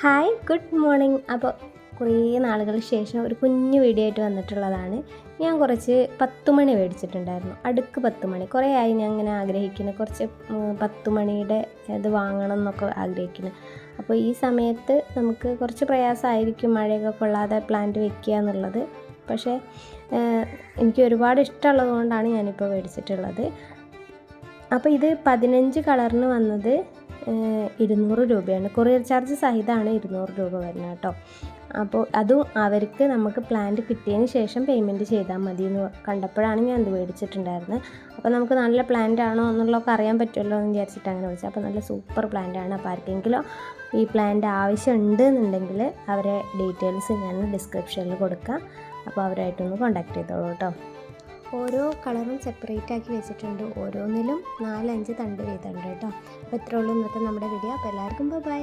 Hi good morning. അപ്പോൾ കുറേ നാളുകൾക്ക് ശേഷം ഒരു കുഞ്ഞു വീഡിയോ ആയിട്ട് വന്നിട്ടുള്ളതാണ്. ഞാൻ കുറച്ച് പത്ത് മണി മേടിച്ചിട്ടുണ്ടായിരുന്നു. അടുക്ക് പത്ത് മണി. കുറേ ആയി ഞാൻ ഇങ്ങനെ ആഗ്രഹിക്കുന്നു. കുറച്ച് ഉം, പത്ത് മണിയുടെ ഇത് വാങ്ങണം എന്നൊക്കെ ആഗ്രഹിക്കുന്നു. അപ്പോൾ ഈ സമയത്ത് നമുക്ക് കുറച്ച് പ്രയാസമായിരിക്കും. മഴയൊക്കെ കൊള്ളാതെ പ്ലാന്റ് വെക്കുക എന്നുള്ളത്. പക്ഷേ എനിക്ക് ഒരുപാട് ഇഷ്ടമുള്ളത് കൊണ്ടാണ് ഞാനിപ്പോൾ മേടിച്ചിട്ടുള്ളത്. അപ്പോൾ ഇത് പതിനഞ്ച് കളറിന് വന്നത് ഇരുന്നൂറ് രൂപയാണ്. കൊറിയർ ചാർജ് സഹിതമാണ് ഇരുന്നൂറ് രൂപ വരുന്നത് കേട്ടോ. അപ്പോൾ അതും അവർക്ക് നമുക്ക് പ്ലാന്റ് കിട്ടിയതിന് ശേഷം പേയ്മെന്റ് ചെയ്താൽ മതി എന്ന് കണ്ടപ്പോഴാണ് ഞാൻ ഇത് മേടിച്ചിട്ടുണ്ടായിരുന്നത്. അപ്പോൾ നമുക്ക് നല്ല പ്ലാന്റ് ആണോ എന്നുള്ളതൊക്കെ അറിയാൻ പറ്റുമല്ലോ എന്ന് വിചാരിച്ചിട്ട് അങ്ങനെ വിളിച്ചത്. അപ്പോൾ നല്ല സൂപ്പർ പ്ലാന്റ് ആണ്. അപ്പോൾ ആർക്കെങ്കിലും ഈ പ്ലാന്റ് ആവശ്യമുണ്ട് എന്നുണ്ടെങ്കിൽ അവരെ ഡീറ്റെയിൽസ് ഞാൻ ഡിസ്ക്രിപ്ഷനിൽ കൊടുക്കാം. അപ്പോൾ അവരായിട്ടൊന്ന് കോൺടാക്ട് ചെയ്തോളൂ കേട്ടോ. ഓരോ കളറും സെപ്പറേറ്റ് ആക്കി വെച്ചിട്ടുണ്ട്. ഓരോന്നിലും നാലഞ്ച് തണ്ട് വീതമുണ്ട് കേട്ടോ. അപ്പോൾ ഇത്രയുള്ളൂ ഇന്നത്തെ നമ്മുടെ വീഡിയോ അപ്പോൾ എല്ലാവർക്കും ബൈ